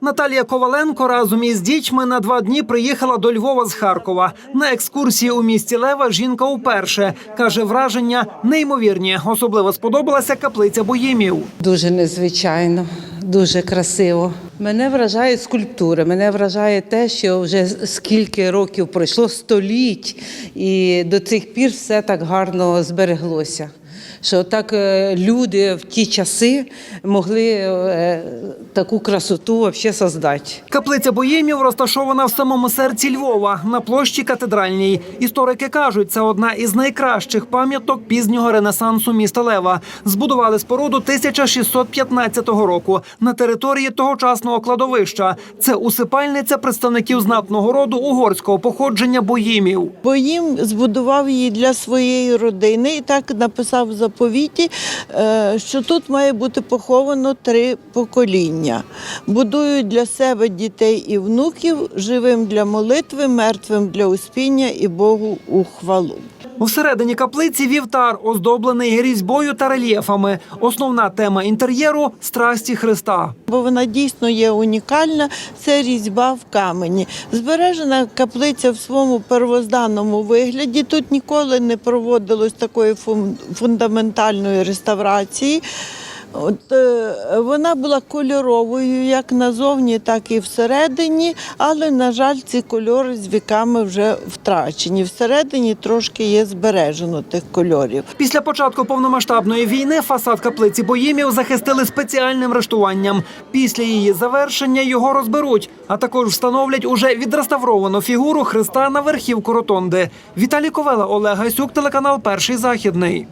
Наталія Коваленко разом із дітьми на два дні приїхала до Львова з Харкова. На екскурсії у місті Лева жінка уперше каже, враження неймовірні. Особливо сподобалася каплиця боїмів. Дуже незвичайно, дуже красиво. Мене вражають скульптури. Мене вражає те, що вже скільки років пройшло століть, і до цих пір все так гарно збереглося. Що так е, люди в ті часи могли е, таку красоту взагалі создати. Каплиця боїмів розташована в самому серці Львова на площі катедральній. Історики кажуть, це одна із найкращих пам'яток пізнього ренесансу міста Лева. Збудували споруду 1615 року на території тогочасного кладовища. Це усипальниця представників знатного роду угорського походження боїмів. бо їм збудував її для своєї родини і так написав в заповіті, е, що тут має бути поховано три покоління. Будують для себе дітей і внуків, живим для молитви, мертвим для успіння і Богу у хвалу. Всередині каплиці вівтар, оздоблений різьбою та рельєфами. Основна тема інтер'єру страсті Христа. Бо вона дійсно є унікальна, це різьба в камені. Збережена каплиця в своєму первозданному вигляді. Тут ніколи не проводилось такої фун- фундаментальної реставрації. От, е, вона була кольоровою як назовні, так і всередині, але, на жаль, ці кольори з віками вже втрачені. Всередині трошки є збережено тих кольорів. Після початку повномасштабної війни фасад каплиці боїмів захистили спеціальним рештуванням. Після її завершення його розберуть, а також встановлять уже відреставровану фігуру Христа на верхівку ротонди. Віталій Ковела, Олег Гайсюк, телеканал Перший західний.